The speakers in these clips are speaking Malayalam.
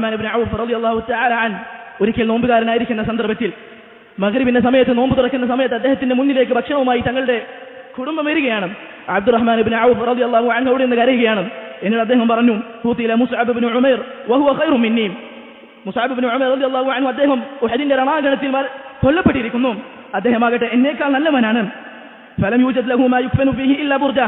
അബ്ദുറഹ്മാൻ ഇബ്നു ഔഫ് റളിയല്ലാഹു തആല അൻ ഒരിക്കൽ നോമ്പുകാരനായിരിക്കുന്ന സന്ദർഭത്തിൽ മഗ്രിബിന്റെ സമയത്ത് നോമ്പ് തുറക്കുന്ന സമയത്ത് അദ്ദേഹത്തിന്റെ മുന്നിലേക്ക് ഭക്ഷണവുമായി തങ്ങളുടെ കുടുംബം വരികയാണ്. അബ്ദുറഹ്മാൻ ഇബ്നു ഔഫ് റളിയല്ലാഹു അൻഹു അവിടെ നിന്ന് കരയുകയാണ്. എന്നിട്ട് അദ്ദേഹം പറഞ്ഞു കൂത്തിയിലെ മുസ്അബ് ഇബ്നു ഉമൈർ വഹുവ ഖൈറു മിന്നി. മുസാബ് ഇബ്നു ഉമൈർ റളിയല്ലാഹു അൻഹു അദ്ദേഹം ഉഹദിന്റെ രണാങ്കണത്തിൽ കൊല്ലപ്പെട്ടിരിക്കുന്നു. അദ്ദേഹമാകട്ടെ എന്നേക്കാൾ നല്ലവനാണ്. ഫലം യൂജദ് ലഹു മാ യുക്ഫനു ഫീഹി ഇല്ലാ ബുർദ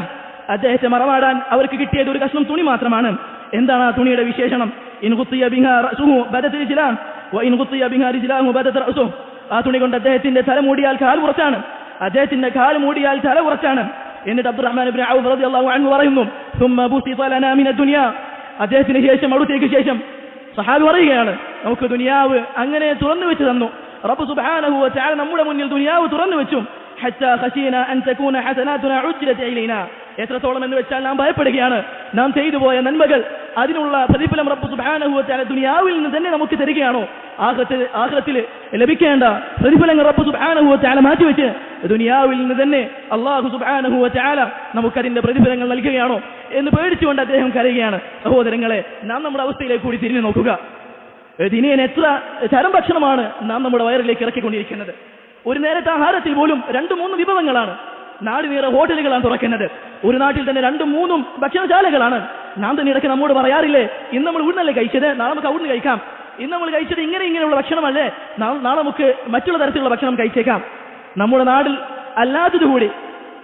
അദ്ദേഹത്തെ മറവാടാൻ അവർക്ക് കിട്ടിയത് ഒരു കഷ്ണം തുണി മാത്രമാണ്. എന്താണ് ആ തുണിയുടെ വിശേഷണം? ഇൻ കുത്തിയ ബിഹ റസുഹു ബദത് രജിലാ വൈൻ കുത്തിയ ബിഹ രജിലാഹു ബദത് റസുഹു ആ തുണി കൊണ്ട് അദ്ദേഹത്തിന്റെ തല മൂടിയാൽ കാൽ ഉറച്ചാണ് അദ്ദേഹത്തിന്റെ കാൽ മൂടിയാൽ തല ഉറച്ചാണ് എന്നിട്ട് അബ്ദുറഹ്മാൻ ഇബ്നു ഔഫ് റളിയല്ലാഹു അൻഹു പറയുന്നു സുമ്മ ബുസിത ലനാ മിന ദുനിയ അദ്ദേഹത്തിന് ശേഷം അടുത്തേക്ക് ശേഷം സഹാബി പറയുകയാണ് നമുക്ക് ദുനിയാവ് അങ്ങനെ തുറന്നു വെച്ച് തന്നു റബ്ബ് സുബ്ഹാനഹു വ തആല നമ്മുടെ മുന്നിൽ ദുനിയാവ് തുറന്നു വെച്ചു ഹത്ത ഖശീന അൻ തകൂന ഹസനാതുന ഉജ്ജലത ഇലൈന എത്രത്തോളം എന്ന് വെച്ചാൽ നാം ഭയപ്പെടുകയാണ് നാം ചെയ്തു പോയ നന്മകൾ അതിനുള്ള പ്രതിഫലം റബ്ബ് തആല ദുനിയാവിൽ നിന്ന് തന്നെ നമുക്ക് തരികയാണോ? ആഹ്ലത്തിൽ ലഭിക്കേണ്ട പ്രതിഫലങ്ങൾ റബ്ബ് തആല മാറ്റിവെച്ച് ദുനിയാവിൽ നിന്ന് തന്നെ അള്ളാഹു തആല നമുക്കതിന്റെ പ്രതിഫലങ്ങൾ നൽകുകയാണോ എന്ന് പേടിച്ചുകൊണ്ട് അദ്ദേഹം കരയുകയാണ്. സഹോദരങ്ങളെ നാം നമ്മുടെ അവസ്ഥയിലേക്ക് കൂടി തിരിഞ്ഞു നോക്കുക. ദിനേൻ എത്ര തരം ഭക്ഷണമാണ് നാം നമ്മുടെ വയറിലേക്ക് ഇറക്കിക്കൊണ്ടിരിക്കുന്നത്. ഒരു നേരത്തെ ആഹാരത്തിൽ പോലും രണ്ടു മൂന്ന് വിഭവങ്ങളാണ്. നാട് ഹോട്ടലുകളാണ് തുറക്കുന്നത്. ഒരു നാട്ടിൽ തന്നെ രണ്ടും മൂന്നും ഭക്ഷണശാലകളാണ്. നാം തന്നെ ഇടയ്ക്ക് നമ്മോട് പറയാറില്ലേ? ഇന്ന് നമ്മൾ ഇവിടുന്നല്ലേ കഴിച്ചത്? നാളെ നമുക്ക് അവിടുന്ന് കഴിക്കാം. ഇന്ന് നമ്മൾ കഴിച്ചത് ഇങ്ങനെ ഇങ്ങനെയുള്ള ഭക്ഷണമല്ലേ? നാളെ നമുക്ക് മറ്റുള്ള തരത്തിലുള്ള ഭക്ഷണം കഴിച്ചേക്കാം. നമ്മുടെ നാടിൽ അല്ലാത്തത് കൂടി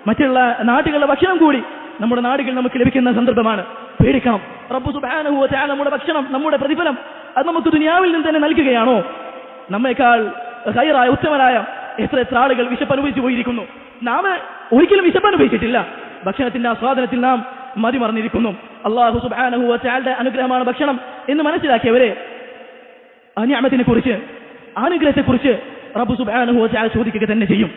മറ്റുള്ള നാട്ടുകളുടെ ഭക്ഷണം കൂടി നമ്മുടെ നാടുകളിൽ നമുക്ക് ലഭിക്കുന്ന സന്ദർഭമാണ്. പേടിക്കണം. റബ്ബു സുബ്ഹാനഹു വ നമ്മുടെ ഭക്ഷണം നമ്മുടെ പ്രതിഫലം അത് നമുക്ക് ദുനിയാവിൽ നിന്ന് തന്നെ നൽകുകയാണോ? നമ്മേക്കാൾ ഹൈറായ ഉത്തമരായ എത്ര എത്ര ആളുകൾ വിശപ്പ് അനുഭവിച്ചു പോയിരിക്കുന്നു. നാം ഒരിക്കലും വിശപ്പ് അനുഭവിച്ചിട്ടില്ല. ഭക്ഷണത്തിന്റെ ആസ്വാദനത്തിൽ നാം മതിമറന്നിരിക്കുന്നു. അള്ളാഹു തആലയുടെ അനുഗ്രഹമാണ് ഭക്ഷണം എന്ന് മനസ്സിലാക്കിയവരെ അനിയാമത്തിനെ കുറിച്ച് അനുഗ്രഹത്തെക്കുറിച്ച് റബ്ബു തആല ചോദിക്കുക തന്നെ ചെയ്യും.